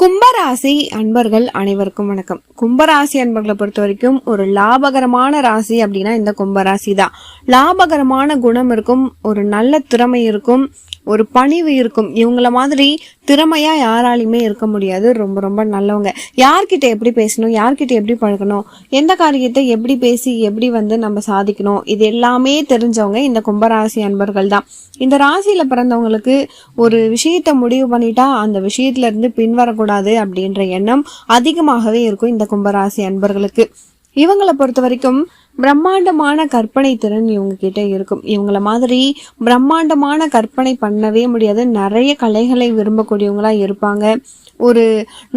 கும்பராசி அன்பர்கள் அனைவருக்கும் வணக்கம். கும்பராசி அன்பர்களை பொறுத்த வரைக்கும் ஒரு லாபகரமான ராசி அப்படின்னா இந்த கும்பராசி தான். லாபகரமான குணம் இருக்கும் ஒரு நல்ல திறமை இருக்கும் ஒரு பணிவு இருக்கும். இவங்கள மாதிரி திறமையா யாராலையுமே இருக்க முடியாது. ரொம்ப ரொம்ப நல்லவங்க. யார்கிட்ட எப்படி பேசணும்? யார்கிட்ட எப்படி பழகணும்? எந்த காரியத்தை எப்படி பேசி எப்படி வந்து நம்ம சாதிக்கணும்? இது எல்லாமே தெரிஞ்சவங்க இந்த கும்பராசி அன்பர்கள் தான். இந்த ராசியில பிறந்தவங்களுக்கு ஒரு விஷயத்தை முடிவு பண்ணிட்டா அந்த விஷயத்துல இருந்து பின்வரக்கூடாது அப்படின்ற எண்ணம் அதிகமாகவே இருக்கும் இந்த கும்பராசி அன்பர்களுக்கு. இவங்களை பொறுத்த வரைக்கும் பிரம்மாண்டமான கற்பனை திறன் இவங்க கிட்ட இருக்கும். இவங்கள மாதிரி பிரம்மாண்டமான கற்பனை பண்ணவே முடியாது. நிறைய கலைகளை விரும்பக்கூடியவங்களா இருப்பாங்க. ஒரு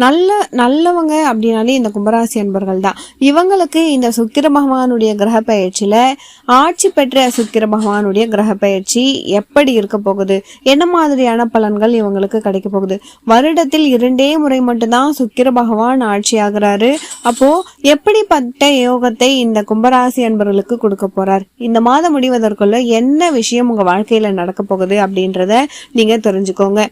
நல்ல நல்லவங்க அப்படின்னாலே இந்த கும்பராசி அன்பர்கள் தான். இவங்களுக்கு இந்த சுக்கிர பகவானுடைய கிரக பயிற்சியில ஆட்சி பெற்ற சுக்கிர பகவானுடைய கிரக பயிற்சி எப்படி இருக்க போகுது? என்ன மாதிரியான பலன்கள் இவங்களுக்கு கிடைக்க போகுது? வருடத்தில் இரண்டே முறை மட்டும்தான் சுக்கிர பகவான் ஆட்சி ஆகிறாரு. அப்போ எப்படிப்பட்ட யோகத்தை இந்த கும்பராசி அன்பர்களுக்கு கொடுக்க போறார். இந்த மாதம் முடிவதற்குள்ள என்ன விஷயம் உங்க வாழ்க்கையில நடக்க போகுது அப்படின்றத நீங்க தெரிஞ்சுக்கோங்க.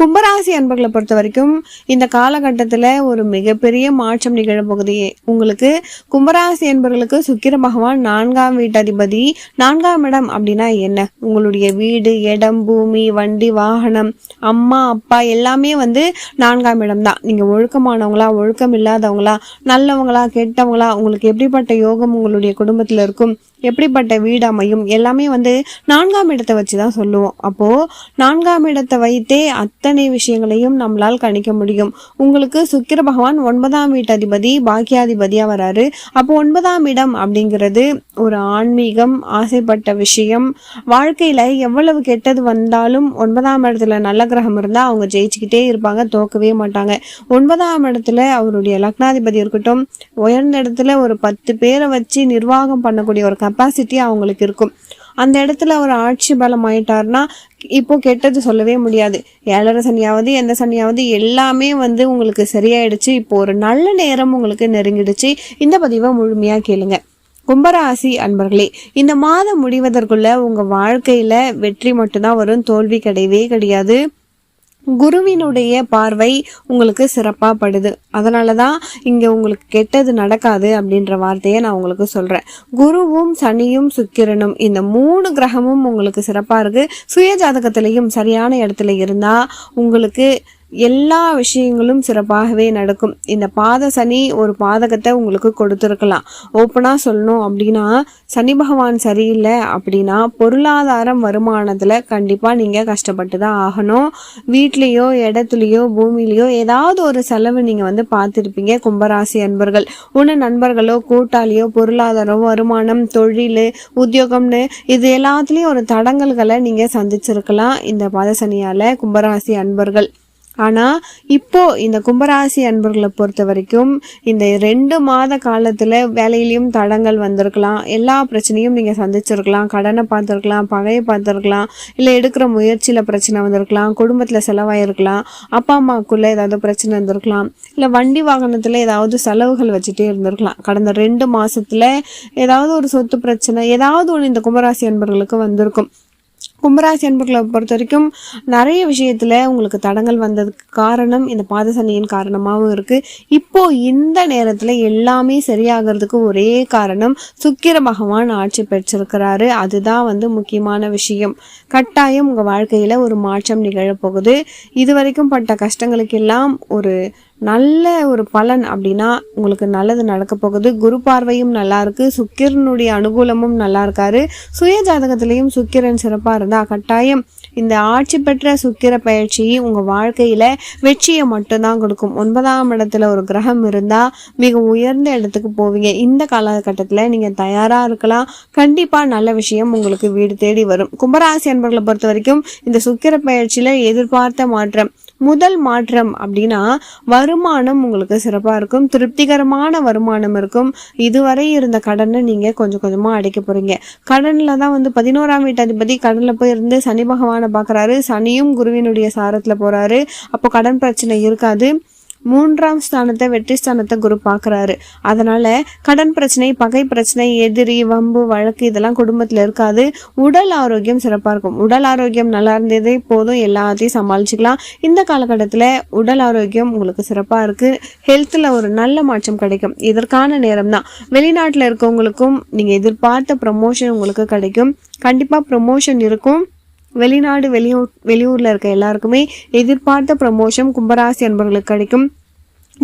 கும்பராசி அன்பர்களை பொறுத்த வரைக்கும் இந்த காலகட்டத்தில் ஒரு மிகப்பெரிய மாற்றம் நிகழப்போகுது உங்களுக்கு கும்பராசி அன்பர்களுக்கு சுக்கிர பகவான் நான்காம் வீட்டதிபதி. நான்காம் இடம் அப்படின்னா என்ன? உங்களுடைய வீடு இடம் பூமி வண்டி வாகனம் அம்மா அப்பா எல்லாமே வந்து நான்காம் இடம் தான். நீங்கள் ஒழுக்கமானவங்களா ஒழுக்கம் இல்லாதவங்களா நல்லவங்களா கெட்டவங்களா உங்களுக்கு எப்படிப்பட்ட யோகம் உங்களுடைய குடும்பத்தில் இருக்கும்? எப்படிப்பட்ட வீடு அமையும் எல்லாமே வந்து நான்காம் இடத்தை வச்சு தான் சொல்லுவோம். அப்போது நான்காம் இடத்தை வைத்தே அத்தனை விஷயங்களையும் நம்மளால் கணிக்க முடியும். உங்களுக்கு சுக்கிர பகவான் ஒன்பதாம் வீட்டதிபதி பாக்கியாதிபதியாக வராரு. அப்போ ஒன்பதாம் இடம் அப்படிங்கிறது ஒரு ஆன்மீகம் ஆசைப்பட்ட விஷயம். வாழ்க்கையில் எவ்வளவு கெட்டது வந்தாலும் ஒன்பதாம் இடத்துல நல்ல கிரகம் இருந்தால் அவங்க ஜெயிச்சுக்கிட்டே இருப்பாங்க தோக்கவே மாட்டாங்க. ஒன்பதாம் இடத்துல அவருடைய லக்னாதிபதி இருக்கட்டும் உயர்ந்த இடத்துல ஒரு பத்து பேரை வச்சு நிர்வாகம் பண்ணக்கூடிய ஒரு கெப்பாசிட்டி அவங்களுக்கு இருக்கும். அந்த இடத்துல அவர் ஆட்சி பலம் ஆயிட்டாருன்னா இப்போ கெட்டது சொல்லவே முடியாது. ஏழரை சனியாவது எந்த சனியாவது எல்லாமே வந்து உங்களுக்கு சரியாயிடுச்சு. இப்போ ஒரு நல்ல நேரம் உங்களுக்கு நெருங்கிடுச்சு. இந்த பதிவை முழுமையாக கேளுங்க. கும்பராசி அன்பர்களே இந்த மாதம் முடிவதற்குள்ள உங்கள் வாழ்க்கையில் வெற்றி மட்டும்தான் வரும். தோல்வி கிடையவே கிடையாது. குருவினுடைய பார்வை உங்களுக்கு சிறப்பாக படுது அதனால தான் இங்கே உங்களுக்கு கெட்டது நடக்காது அப்படின்ற வார்த்தையை நான் உங்களுக்கு சொல்கிறேன் குருவும் சனியும் சுக்கிரனும் இந்த மூணு கிரகமும் உங்களுக்கு சிறப்பாக இருக்குது சுய ஜாதகத்திலையும் சரியான இடத்துல இருந்தால் உங்களுக்கு எல்லா விஷயங்களும் சிறப்பாகவே நடக்கும். இந்த பாத சனி ஒரு பாதகத்தை உங்களுக்கு கொடுத்துருக்கலாம். ஓப்பனாக சொல்லணும் அப்படின்னா சனி பகவான் சரியில்லை அப்படின்னா பொருளாதாரம் வருமானத்தில் கண்டிப்பாக நீங்கள் கஷ்டப்பட்டு தான் ஆகணும். வீட்லேயோ இடத்துலையோ பூமியிலையோ ஏதாவது ஒரு செலவு நீங்கள் வந்து பார்த்துருப்பீங்க. கும்பராசி அன்பர்கள் ஒன்று நண்பர்களோ கூட்டாளியோ பொருளாதாரம் வருமானம் தொழில் உத்தியோகம்னு இது எல்லாத்துலேயும் ஒரு தடங்கல்களை நீங்கள் சந்திச்சிருக்கலாம். இந்த பாத சனியால் கும்பராசி அன்பர்கள். ஆனால் இப்போது இந்த கும்பராசி அன்பர்களை பொறுத்த வரைக்கும் இந்த ரெண்டு மாத காலத்தில் வேலையிலையும் தடங்கள் வந்திருக்கலாம். எல்லா பிரச்சனையும் நீங்கள் சந்திச்சிருக்கலாம். கடனை பார்த்துருக்கலாம் பகையை பார்த்துருக்கலாம் இல்லை எடுக்கிற முயற்சியில் பிரச்சனை வந்திருக்கலாம் குடும்பத்தில் செலவாயிருக்கலாம் அப்பா அம்மாக்குள்ளே ஏதாவது பிரச்சனை இருந்திருக்கலாம் இல்லை வண்டி வாகனத்தில் ஏதாவது செலவுகள் வச்சுட்டே இருந்திருக்கலாம். கடந்த ரெண்டு மாதத்தில் ஏதாவது ஒரு சொத்து பிரச்சனை ஏதாவது ஒன்று இந்த கும்பராசி அன்பர்களுக்கு வந்திருக்கும். கும்பராசி அன்பர்களை பொறுத்த வரைக்கும் நிறைய விஷயத்தில் உங்களுக்கு தடங்கள் வந்ததுக்கு காரணம் இந்த பாதசனியின் காரணமாகவும் இருக்குது இப்போ இந்த நேரத்தில் எல்லாமே சரியாகிறதுக்கு ஒரே காரணம் சுக்கிர பகவான் ஆட்சி பெற்றிருக்கிறாரு. அதுதான் வந்து முக்கியமான விஷயம். கட்டாயம் உங்கள் வாழ்க்கையில் ஒரு மாற்றம் நிகழப்போகுது. இது வரைக்கும் பட்ட கஷ்டங்களுக்கெல்லாம் ஒரு நல்ல ஒரு பலன் அப்படின்னா உங்களுக்கு நல்லது நடக்க போகுது. குரு பார்வையும் நல்லா இருக்கு. சுக்கிரனுடைய அனுகூலமும் நல்லா இருக்காரு. சுய ஜாதகத்திலையும் சுக்கிரன் சிறப்பா இருந்தா கட்டாயம் இந்த ஆட்சி பெற்ற சுக்கிர பயிற்சி உங்க வாழ்க்கையில வெற்றியை மட்டும்தான் கொடுக்கும். ஒன்பதாம் இடத்துல ஒரு கிரகம் இருந்தா மிக உயர்ந்த இடத்துக்கு போவீங்க. இந்த காலகட்டத்துல நீங்க தயாரா இருக்கலாம். கண்டிப்பா நல்ல விஷயம் உங்களுக்கு வீடு தேடி வரும். கும்பராசி அன்பர்களை பொறுத்த வரைக்கும் இந்த சுக்கிர பயிற்சியில எதிர்பார்த்த மாற்றம். முதல் மாற்றம் அப்படின்னா வருமானம் உங்களுக்கு சிறப்பாக இருக்கும். திருப்திகரமான வருமானம் இருக்கும். இதுவரை இருந்த கடனை நீங்கள் கொஞ்சம் கொஞ்சமாக அடைக்க போகிறீங்க கடனில் தான் வந்து பதினோராம் வீட்டாதிபதி கடனில் போய் இருந்து சனி பகவானை பார்க்குறாரு சனியும் குருவினுடைய சாரத்தில் போகிறாரு அப்போ கடன் பிரச்சனை இருக்காது. மூன்றாம் ஸ்தானத்தை வெற்றி ஸ்தானத்தை குரு பார்க்குறாரு. அதனால கடன் பிரச்சனை பகை பிரச்சனை எதிரி வம்பு வழக்கு இதெல்லாம் குடும்பத்தில் இருக்காது. உடல் ஆரோக்கியம் சிறப்பாக இருக்கும். உடல் ஆரோக்கியம் நல்லா இருந்ததே போதும். எல்லாத்தையும் சமாளிச்சுக்கலாம். இந்த காலகட்டத்தில் உடல் ஆரோக்கியம் உங்களுக்கு சிறப்பாக இருக்குது ஹெல்த்தில் ஒரு நல்ல மாற்றம் கிடைக்கும். இதற்கான நேரம் தான் வெளிநாட்டில் இருக்கவங்களுக்கும் நீங்கள் எதிர்பார்த்த ப்ரமோஷன் உங்களுக்கு கிடைக்கும். கண்டிப்பாக ப்ரமோஷன் இருக்கும். வெளிநாடு வெளியூர் வெளியூரில் இருக்க எல்லாருக்குமே எதிர்பார்த்த ப்ரமோஷன் கும்பராசி அன்பர்களுக்கு கிடைக்கும்.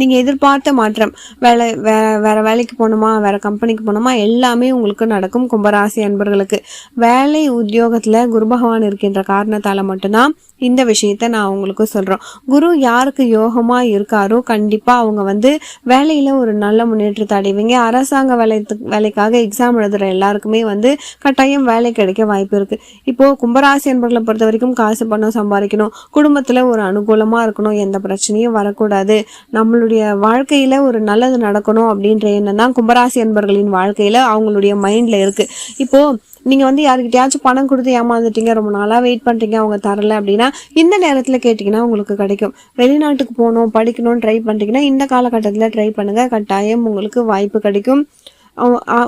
நீங்கள் எதிர்பார்த்த மாற்றம். வேலை வே வேறு வேலைக்கு போகணுமா வேறு கம்பெனிக்கு போகணுமா எல்லாமே உங்களுக்கு நடக்கும் கும்பராசி அன்பர்களுக்கு. வேலை உத்தியோகத்தில் குரு பகவான் இருக்கின்ற காரணத்தால் மட்டும்தான் இந்த விஷயத்த நான் உங்களுக்கு சொல்கிறோம் குரு யாருக்கு யோகமாக இருக்காரோ கண்டிப்பாக அவங்க வந்து வேலையில் ஒரு நல்ல முன்னேற்றத்தை அடைவீங்க. அரசாங்க வேலை வேலைக்காக எக்ஸாம் எழுதுகிற எல்லாருக்குமே வந்து கட்டாயம் வேலை கிடைக்க வாய்ப்பு இருக்குது இப்போது கும்பராசி அன்பர்களை பொறுத்த வரைக்கும் காசு பணம் சம்பாதிக்கணும். குடும்பத்தில் ஒரு அனுகூலமாக இருக்கணும். எந்த பிரச்சனையும் வரக்கூடாது. நம்மளுடைய வாழ்க்கையில் ஒரு நல்லது நடக்கணும் அப்படின்ற எண்ணம் தான் கும்பராசி அன்பர்களின் வாழ்க்கையில் அவங்களுடைய மைண்டில் இருக்குது இப்போது நீங்கள் வந்து யாருக்கிட்டையாச்சும் பணம் கொடுத்து ஏமாந்துட்டீங்க ரொம்ப நாளாக வெயிட் பண்ணுறீங்க அவங்க தரல அப்படின்னா இந்த நேரத்தில் கேட்டிங்கன்னா உங்களுக்கு கிடைக்கும். வெளிநாட்டுக்கு போகணும் படிக்கணும்னு ட்ரை பண்ணுறீங்கன்னா இந்த காலகட்டத்தில் ட்ரை பண்ணுங்கள் கட்டாயம் உங்களுக்கு வாய்ப்பு கிடைக்கும்.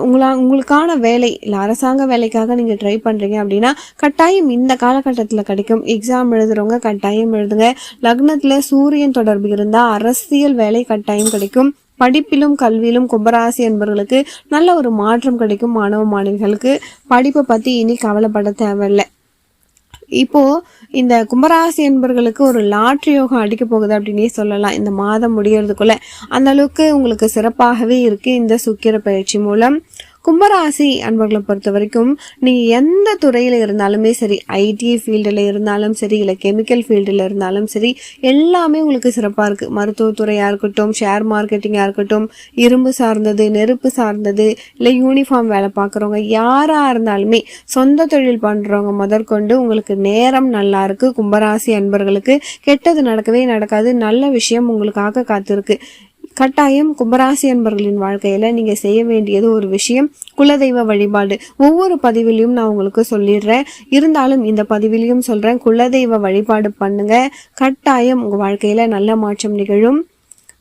உங்களா உங்களுக்கான வேலை இல்லை அரசாங்க வேலைக்காக நீங்கள் ட்ரை பண்ணுறீங்க அப்படின்னா கட்டாயம் இந்த காலகட்டத்தில் கிடைக்கும். எக்ஸாம் எழுதுகிறவங்க கட்டாயம் எழுதுங்க. லக்னத்தில் சூரியன் தொடர்பு இருந்தால் அரசியல் வேலை கட்டாயம் கிடைக்கும். படிப்பிலும் கல்வியிலும் கும்பராசி என்பவர்களுக்கு நல்ல ஒரு மாற்றம் கிடைக்கும் மாணவ மாணவிகளுக்கு. படிப்பை பற்றி இனி கவலைப்பட தேவையில்லை. இப்போ இந்த கும்பராசி என்பர்களுக்கு ஒரு லாட்ரி யோகம் அடிக்க போகுது அப்படின்னே சொல்லலாம். இந்த மாதம் முடியறதுக்குள்ள அந்த அளவுக்கு உங்களுக்கு சிறப்பாகவே இருக்கு. இந்த சுக்கிர பயிற்சி மூலம் கும்பராசி அன்பர்களை பொறுத்த வரைக்கும் நீங்கள் எந்த துறையில் இருந்தாலுமே சரி ஐடி ஃபீல்டில் இருந்தாலும் சரி இல்லை கெமிக்கல் ஃபீல்டில் இருந்தாலும் சரி எல்லாமே உங்களுக்கு சிறப்பாக இருக்குது மருத்துவத்துறையாக இருக்கட்டும் ஷேர் மார்க்கெட்டிங்காக இருக்கட்டும் இரும்பு சார்ந்தது நெருப்பு சார்ந்தது இல்லை யூனிஃபார்ம் வேலை பார்க்குறவங்க யாராக இருந்தாலுமே சொந்த தொழில் பண்ணுறவங்க முதற்கொண்டு உங்களுக்கு நேரம் நல்லா இருக்குது கும்பராசி அன்பர்களுக்கு கெட்டது நடக்கவே நடக்காது. நல்ல விஷயம் உங்களுக்காக காத்திருக்கு. கட்டாயம் கும்பராசி அன்பர்களின் வாழ்க்கையில நீங்க செய்ய வேண்டியது ஒரு விஷயம். குலதெய்வ வழிபாடு. ஒவ்வொரு பதிவிலையும் நான் உங்களுக்கு சொல்லிடுறேன். இருந்தாலும் இந்த பதிவிலையும் சொல்றேன். குலதெய்வ வழிபாடு பண்ணுங்க. கட்டாயம் உங்க வாழ்க்கையில நல்ல மாற்றம் நிகழும்.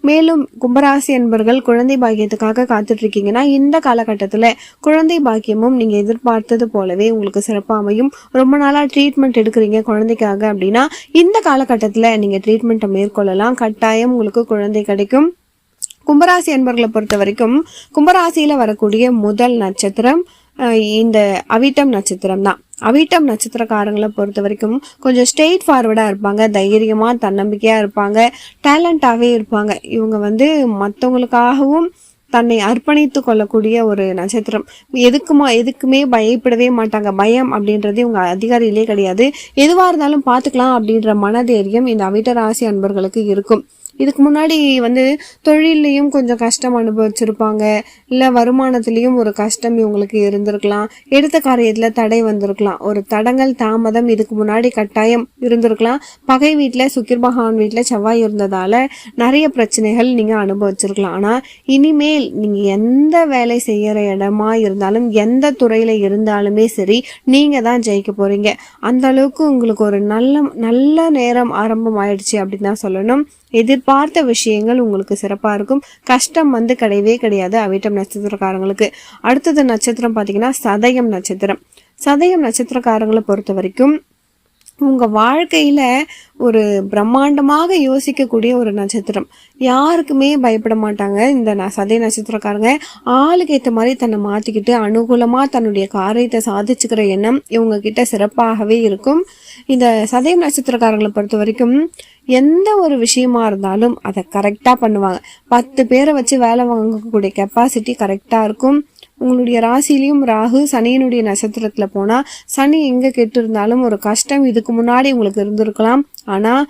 மேலும் கும்பராசி அன்பர்கள் குழந்தை பாக்கியத்துக்காக காத்துட்டு இருக்கீங்கன்னா இந்த காலகட்டத்தில் குழந்தை பாக்கியமும் நீங்கள் எதிர்பார்த்தது போலவே உங்களுக்கு சிறப்பாக அமையும். ரொம்ப நாளாக ட்ரீட்மெண்ட் எடுக்கிறீங்க குழந்தைக்காக அப்படின்னா இந்த காலகட்டத்தில் நீங்கள் ட்ரீட்மெண்ட்டை மேற்கொள்ளலாம். கட்டாயம் உங்களுக்கு குழந்தை கிடைக்கும். கும்பராசி அன்பர்களை பொறுத்த வரைக்கும் கும்பராசியில் வரக்கூடிய முதல் நட்சத்திரம் இந்த அவிட்டம் நட்சத்திரம் தான். அவிட்டம் நட்சத்திரக்காரங்களை பொறுத்த வரைக்கும் கொஞ்சம் ஸ்ட்ரெயிட் ஃபார்வர்டாக இருப்பாங்க தைரியமாக தன்னம்பிக்கையாக இருப்பாங்க டேலண்டாகவே இருப்பாங்க. இவங்க வந்து மற்றவங்களுக்காகவும் தன்னை அர்ப்பணித்து கொள்ளக்கூடிய ஒரு நட்சத்திரம். எதுக்குமா எதுக்குமே பயப்படவே மாட்டாங்க. பயம் அப்படின்றது இவங்க அதிகாரியிலே கிடையாது. எதுவாக இருந்தாலும் பார்த்துக்கலாம் அப்படின்ற மனதைரியம் இந்த அவிட்ட ராசி அன்பர்களுக்கு இருக்கும். இதுக்கு முன்னாடி வந்து தொழில்லையும் கொஞ்சம் கஷ்டம் அனுபவிச்சிருப்பாங்க. இல்லை வருமானத்துலேயும் ஒரு கஷ்டம் இவங்களுக்கு இருந்திருக்கலாம். எடுத்த காரியத்தில் தடை வந்திருக்கலாம். ஒரு தடங்கள் தாமதம் இதுக்கு முன்னாடி கட்டாயம் இருந்திருக்கலாம். பகை வீட்டில் சுக்கிர் பகவான் வீட்டில் செவ்வாய் இருந்ததால் நிறைய பிரச்சனைகள் நீங்கள் அனுபவிச்சிருக்கலாம். ஆனால் இனிமேல் நீங்கள் எந்த வேலை செய்கிற இடமா இருந்தாலும் எந்த துறையில் இருந்தாலுமே சரி நீங்கள் தான் ஜெயிக்க போகிறீங்க அந்த அளவுக்கு உங்களுக்கு ஒரு நல்ல நல்ல நேரம் ஆரம்பம் ஆயிடுச்சு அப்படின்னு தான் சொல்லணும். எதிர்பார்த்த விஷயங்கள் உங்களுக்கு சிறப்பாக இருக்கும். கஷ்டம் வந்து கிடையவே கிடையாது. அவிட்டம் நட்சத்திரக்காரங்களுக்கு. அடுத்தது நட்சத்திரம் பார்த்தீங்கன்னா சதயம் நட்சத்திரம். சதயம் நட்சத்திரக்காரங்களை பொறுத்த வரைக்கும் உங்கள் வாழ்க்கையில் ஒரு பிரம்மாண்டமாக யோசிக்கக்கூடிய ஒரு நட்சத்திரம். யாருக்குமே பயப்பட மாட்டாங்க. இந்த ந சதய நட்சத்திரக்காரங்க ஆளுக்கு ஏற்ற மாதிரி தன்னை மாற்றிக்கிட்டு அனுகூலமாக தன்னுடைய காரியத்தை சாதிச்சுக்கிற எண்ணம் இவங்கக்கிட்ட சிறப்பாகவே இருக்கும். இந்த சதய நட்சத்திரக்காரங்களை பொறுத்த வரைக்கும் எந்த ஒரு விஷயமா இருந்தாலும் அதை கரெக்டாக பண்ணுவாங்க. பத்து பேரை வச்சு வேலை வாங்கக்கூடிய கெப்பாசிட்டி கரெக்டாக இருக்கும். உங்களுடைய ராசிலையும் ராகு சனியினுடைய நட்சத்திரத்தில் போனால் சனி எங்கே கெட்டு இருந்தாலும் ஒரு கஷ்டம் இதுக்கு முன்னாடி உங்களுக்கு இருந்திருக்கலாம். ஆனால்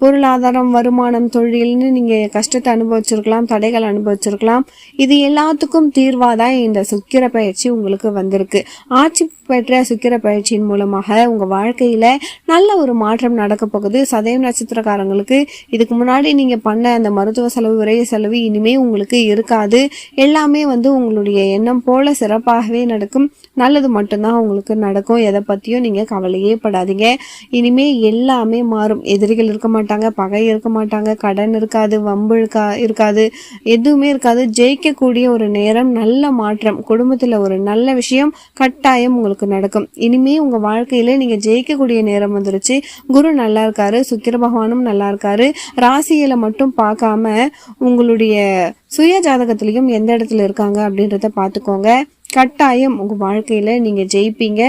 பொருளாதாரம் வருமானம் தொழில்னு நீங்கள் கஷ்டத்தை அனுபவிச்சிருக்கலாம் தடைகள் அனுபவிச்சிருக்கலாம். இது எல்லாத்துக்கும் தீர்வாக தான் இந்த சுக்கிர பயிற்சி உங்களுக்கு வந்திருக்கு. ஆட்சி பெற்ற சுக்கிர பயிற்சியின் மூலமாக உங்கள் வாழ்க்கையில் நல்ல ஒரு மாற்றம் நடக்க போகுது. சதயம் நட்சத்திரக்காரங்களுக்கு இதுக்கு முன்னாடி நீங்கள் பண்ண அந்த மருத்துவ செலவு விரைய செலவு இனிமே உங்களுக்கு இருக்காது. எல்லாமே வந்து உங்களுடைய எண்ணம் போல சிறப்பாகவே நடக்கும். நல்லது மட்டும்தான் உங்களுக்கு நடக்கும். எதை பற்றியும் நீங்கள் கவலையே படாதீங்க. இனிமே எல்லாமே மாறும். எதிரிகள் இருக்க மாட்டாங்க பகை இருக்க மாட்டாங்க கடன் இருக்காது வம்பு இருக்கா இருக்காது எதுவுமே இருக்காது. ஜெயிக்கக்கூடிய ஒரு நேரம் நல்ல மாற்றம் குடும்பத்தில் ஒரு நல்ல விஷயம் கட்டாயம் உங்களுக்கு நடக்கும். இனிமே உங்கள் வாழ்க்கையில் நீங்கள் ஜெயிக்கக்கூடிய நேரம் வந்துருச்சு. குரு நல்லா இருக்காரு சுக்கிர பகவானும் நல்லா இருக்காரு. ராசியில மட்டும் பார்க்காம உங்களுடைய சுய ஜாதகத்திலையும் எந்த இடத்துல இருக்காங்க அப்படின்றத பார்த்துக்கோங்க. கட்டாயம் உங்கள் வாழ்க்கையில் நீங்கள் ஜெயிப்பீங்க.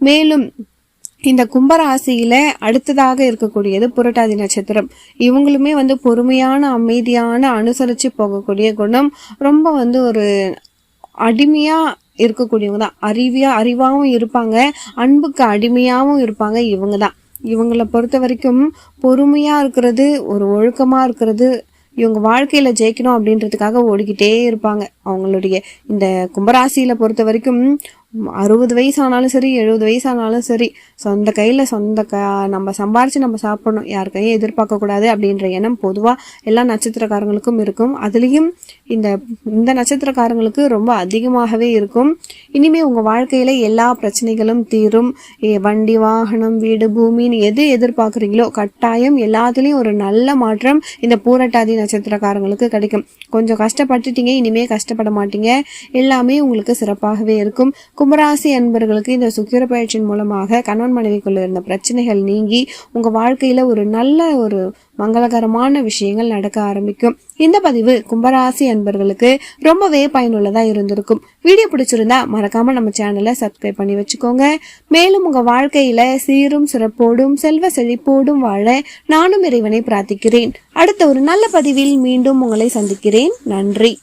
மேலும் இந்த கும்பராசியில அடுத்ததாக இருக்கக்கூடியது புரட்டாதி நட்சத்திரம். இவங்களுமே வந்து பொறுமையான அமைதியான அனுசரித்து போகக்கூடிய குணம். ரொம்ப வந்து ஒரு அடிமையா இருக்கக்கூடியவங்க தான். அறிவியா அறிவாகவும் இருப்பாங்க. அன்புக்கு அடிமையாகவும் இருப்பாங்க இவங்க தான். இவங்களை பொறுத்த வரைக்கும் பொறுமையா இருக்கிறது ஒரு ஒழுக்கமா இருக்கிறது இவங்க வாழ்க்கையில் ஜெயிக்கணும் அப்படின்றதுக்காக ஓடிக்கிட்டே இருப்பாங்க. அவங்களுடைய இந்த கும்பராசியில் பொறுத்த வரைக்கும் அறுபது வயசு ஆனாலும் சரி எழுபது வயசு ஆனாலும் சரி சொந்த கையில் சொந்த க நம்ம சம்பாரித்து நம்ம சாப்பிடணும் யார் கையும் எதிர்பார்க்கக்கூடாது அப்படின்ற எண்ணம் பொதுவாக எல்லா நட்சத்திரக்காரங்களுக்கும் இருக்கும். அதுலேயும் இந்த இந்த நட்சத்திரக்காரங்களுக்கு ரொம்ப அதிகமாகவே இருக்கும். இனிமேல் உங்கள் வாழ்க்கையில் எல்லா பிரச்சனைகளும் தீரும். ஏ, வண்டி வாகனம் வீடு பூமின்னு எது எதிர்பார்க்குறீங்களோ கட்டாயம் எல்லாத்துலேயும் ஒரு நல்ல மாற்றம் இந்த பூரட்டாதி நட்சத்திரக்காரங்களுக்கு கிடைக்கும். கொஞ்சம் கஷ்டப்பட்டுட்டீங்க இனிமேல் கஷ்டப்பட மாட்டீங்க. எல்லாமே உங்களுக்கு சிறப்பாகவே இருக்கும். கும்பராசி அன்பர்களுக்கு இந்த சுக்கிர பயிற்சியின் மூலமாக கணவன் மனைவிக்குள்ள இருந்த பிரச்சனைகள் நீங்கி உங்க வாழ்க்கையில ஒரு நல்ல ஒரு மங்களகரமான விஷயங்கள் நடக்க ஆரம்பிக்கும். இந்த பதிவு கும்பராசி அன்பர்களுக்கு ரொம்பவே பயனுள்ளதா இருந்திருக்கும். வீடியோ பிடிச்சிருந்தா மறக்காம நம்ம சேனலை சப்ஸ்கிரைப் பண்ணி வச்சுக்கோங்க. மேலும் உங்க வாழ்க்கையில சீரும் சிறப்போடும் செல்வ செழிப்போடும் வாழ நானும் இறைவனை பிரார்த்திக்கிறேன். அடுத்த ஒரு நல்ல பதிவில் மீண்டும் உங்களை சந்திக்கிறேன். நன்றி.